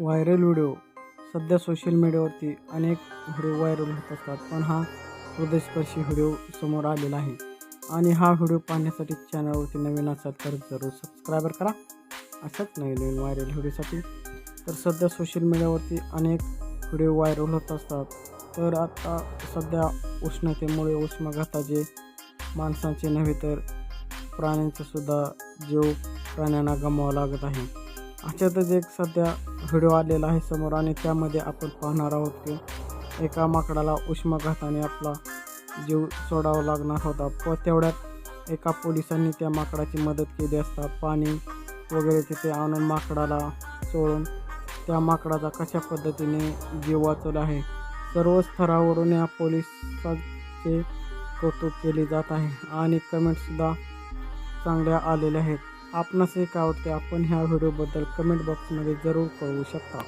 Viral video. सध्या social मीडियावरती अनेक व्हिडिओ व्हायरल होत असतात पण हा हृदयस्पर्शी व्हिडिओ समोर आलेला आहे. आणि हा व्हिडिओ पाहण्यासाठी चॅनलवरती नवीन असाल तर जरूर सबस्क्रायबर करा. अशाच नवीन नवीन व्हायरल व्हिडिओसाठी. तर सध्या सोशल मीडियावरती अनेक व्हिडिओ व्हायरल होत असतात. तर आता सध्या उष्णतेमुळे उष्माघाताचे माणसांचे नव्हे तर प्राण्यांचासुद्धा जीव प्राण्यांना गमवावा लागत आहे. अशातच एक सध्या व्हिडिओ आलेला आहे समोर आणि त्यामध्ये आपण पाहणार आहोत की एका माकडाला उष्माघाताने आपला जीव सोडावा लागणार होता. प तेवढ्यात एका पोलिसांनी त्या माकडाची मदत केली असता. पाणी वगैरे तिथे आणून माकडाला सोडून त्या माकडाचा कशा पद्धतीने जीव वाचवला आहे? सर्व स्तरावरून या पोलिसांचे कौतुक केले जात आहे आणि कमेंटसुद्धा चांगल्या आलेल्या आहेत. आपणासही काय वाटते आपण ह्या व्हिडिओबद्दल कमेंट बॉक्समध्ये जरूर कळवू शकता.